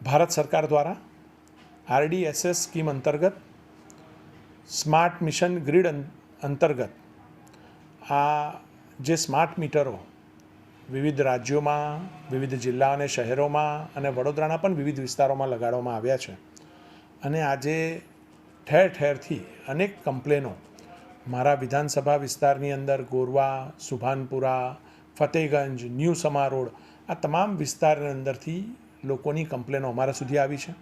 ભારત સરકાર દ્વારા RDSS scheme અંતર્ગત સ્માર્ટ મિશન ગ્રીડ અંતર્ગત આ જે સ્માર્ટ મીટરો વિવિધ રાજ્યોમાં, વિવિધ જિલ્લા અને શહેરોમાં અને વડોદરાના પણ વિવિધ વિસ્તારોમાં લગાડવામાં આવ્યા છે. અને આજે ઠેર ઠેરથી અનેક કમ્પ્લેનો મારા વિધાનસભા વિસ્તારની અંદર ગોરવા, સુભાનપુરા, ફતેગંજ, ન્યૂ સમા રોડ આ તમામ વિસ્તારની અંદરથી લોકોની કમ્પ્લેનો અમારા સુધી આવી છે.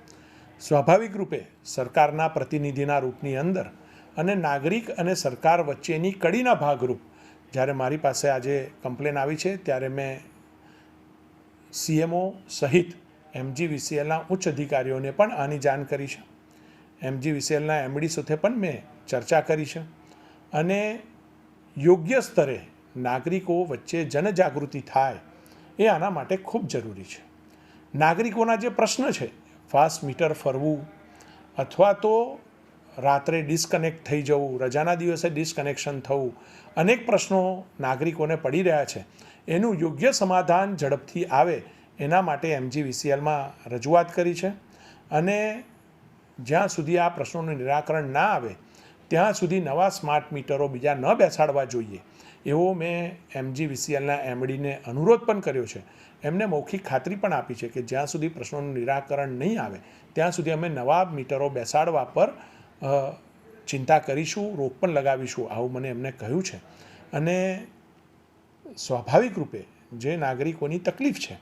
સ્વાભાવિક રૂપે સરકારના પ્રતિનિધિના રૂપની અંદર અને નાગરિક અને સરકાર વચ્ચેની કડીના ભાગરૂપ જ્યારે મારી પાસે આજે કમ્પ્લેન આવી છે ત્યારે મેં સીએમઓ સહિત એમજી વિસીએલના ઉચ્ચ અધિકારીઓને પણ આની જાણ કરી છે. એમજી એમજીવીસીએલના એમડી સાથે પણ મેં ચર્ચા કરી છે અને યોગ્ય સ્તરે નાગરિકો વચ્ચે જનજાગૃતિ થાય એ આના માટે ખૂબ જરૂરી છે. નાગરિકોના જે પ્રશ્ન છે, ફાસ્ટ મીટર ફરવું અથવા તો રાત્રે ડિસ્કનેક્ટ થઈ જવું, રજાના દિવસે ડિસ્કનેક્શન થવું, અનેક પ્રશ્નો નાગરિકોને પડી રહ્યા છે. એનું યોગ્ય સમાધાન ઝડપથી આવે એના માટે એમજીવીસીએલમાં રજૂઆત કરી છે. અને જ્યાં સુધી આ પ્રશ્નોનું નિરાકરણ ના આવે ત્યાં સુધી નવા સ્માર્ટ મીટરો બીજા ન બેસાડવા જોઈએ. એવો મેં એમજી વીસીએલના એમડીને અનુરોધ પણ કર્યો છે. એમને મૌખિક ખાતરી પણ આપી છે કે જ્યાં સુધી પ્રશ્નોનું નિરાકરણ નહીં આવે, ત્યાં સુધી અમે નવા મીટરો બેસાડવા પર ચિંતા કરીશું, રોક પણ લગાવીશું, આવું મને એમને કહ્યું છે. અને સ્વાભાવિક રૂપે જે નાગરિકોની તકલીફ છે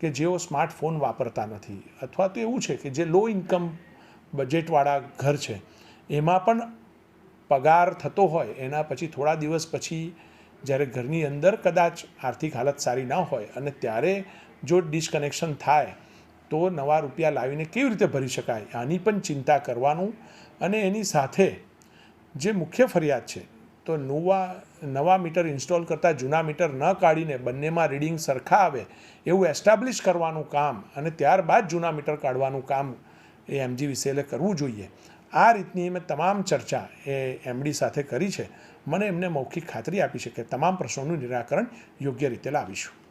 કે જેઓ સ્માર્ટફોન વાપરતા નથી, અથવા તો એવું છે કે જે લો ઇન્કમ બજેટવાળા ઘર છે, એમાં પણ પગાર થતો હોય, એના પછી થોડા દિવસ પછી જ્યારે ઘરની અંદર કદાચ આર્થિક હાલત સારી ના હોય અને ત્યારે જો ડિસકનેક્શન થાય, તો નવા રૂપિયા લાવીને કેવી રીતે ભરી શકાય, આની પણ ચિંતા કરવાનું અને એની સાથે જે મુખ્ય ફરિયાદ છે, તો નવા નવા મીટર ઇન્સ્ટોલ કરતાં જૂના મીટર ન કાઢીને બંનેમાં રીડિંગ સરખા આવે એવું એસ્ટાબ્લિશ કરવાનું કામ અને ત્યારબાદ જૂના મીટર કાઢવાનું કામ એ એમજી વિસેલે કરવું જોઈએ. આ રીતની મેં તમામ ચર્ચા એ એમડી સાથે કરી છે. મને એમને મૌખિક ખાતરી આપી છે કે તમામ પ્રશ્નોનું નિરાકરણ યોગ્ય રીતે લાવીશું.